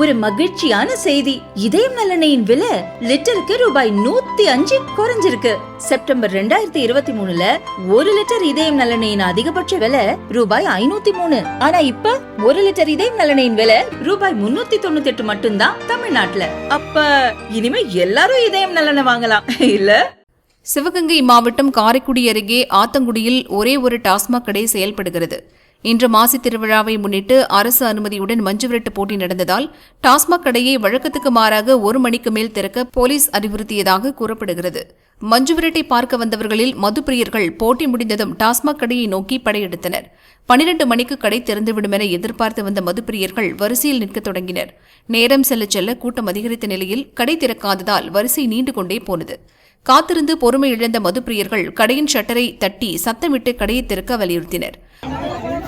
ஒரு மகிழ்ச்சியான செய்தி. இதயம் நல்லெண்ணெயின் விலை லிட்டருக்கு ரூபாய் நூத்தி அஞ்சு குறைஞ்சிருக்கு. செப்டம்பர் ரெண்டாயிரத்தி இருபத்தி மூணுல ஒரு லிட்டர் இதயம் நலனையின் அதிகபட்ச விலை ரூபாய் ஐநூத்தி மூணு. ஆனா இப்ப ஒரு லிட்டர் இதயம் நலனையின் விலை ரூபாய் முன்னூத்தி தொண்ணூத்தி எட்டு மட்டும்தான் தமிழ்நாட்டுல. அப்ப இனிமே எல்லாரும் இதயம் நலனை வாங்கலாம் இல்ல? சிவகங்கை மாவட்டம் காரைக்குடி அருகே ஆத்தங்குடியில் ஒரே ஒரு டாஸ்மாக் கடை செயல்படுகிறது. இன்று மாசி திருவிழாவை முன்னிட்டு அரசு அனுமதியுடன் மஞ்சுவிரட்டு போட்டி நடந்ததால் டாஸ்மாக் கடையை வழக்கத்துக்கு மாறாக ஒரு மணிக்கு மேல் திறக்க போலீஸ் அறிவுறுத்தியதாக கூறப்படுகிறது. மஞ்சுவிரட்டை பார்க்க வந்தவர்களில் மதுப்பிரியர்கள் போட்டி முடிந்ததும் டாஸ்மாக் கடையை நோக்கி படையெடுத்தனர். பனிரண்டு மணிக்கு கடை திறந்துவிடும் என எதிர்பார்த்து வந்த மதுப்பிரியர்கள் வரிசையில் நிற்கத் தொடங்கினர். நேரம் செல்ல செல்ல கூட்டம் அதிகரித்த நிலையில் கடை திறக்காததால் வரிசை நீண்டு கொண்டே போனது. காத்திருந்து பொறுமை இழந்த மதுப்பிரியர்கள் கடையின் ஷட்டரை தட்டி சத்தமிட்டு கடையை திறக்க வலியுறுத்தினர்.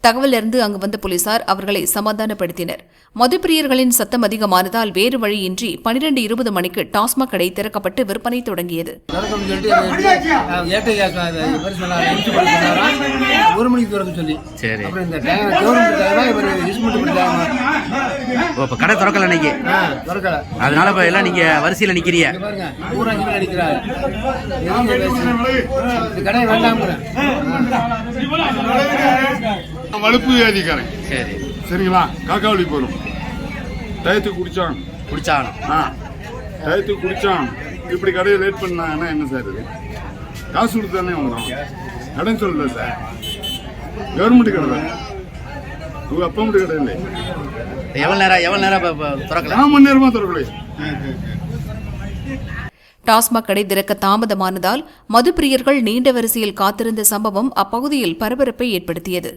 தகவல் அறிந்து அங்கு வந்த போலீசார் அவர்களை சமாதானப்படுத்தினர். மதுப்பிரியர்களின் சத்தம் அதிகமானதால் வேறு வழியின்றி பனிரெண்டு இருபது மணிக்கு டாஸ்மாக் கடை திறக்கப்பட்டு விற்பனை தொடங்கியது. ஒரு மணிக்கு சொல்லி. ஓ இப்போ கடை திறக்கல திறக்கல. அதனால இப்போ எல்லாம் நீங்க வரிசையில் நிக்கிறீங்க. அடிக்கிறார் எதுங்க பேசு? இந்த கடை வேண்டாம்ங்கிறேன் வலுப்பு வியாதிக்காரன் சரி. சரிங்களா? காக்காவளி போகிறோம் டயத்துக்கு குடிச்சான். குடிச்சாகணும். ஆ. டயத்துக்கு குடிச்சான். இப்படி கடையை லேட் பண்ணாங்கன்னா என்ன சார் இது? காசு கொடுத்து தானே வாங்குறோம் கடன் சொல்லல சார். கவர்மெண்ட் கடை தான் உங்க அப்பா மட்டும் கடை இல்லை எவ்வளோ நேரம் எவ்வளோ நேரம் திறக்கல? நான் மணி நேரமா திறக்கலை டாஸ்மாக் கடை திறக்க தாமதமானதால் மதுப்பிரியர்கள் நீண்ட வரிசையில் காத்திருந்த சம்பவம் அப்பகுதியில் பரபரப்பை ஏற்படுத்தியது.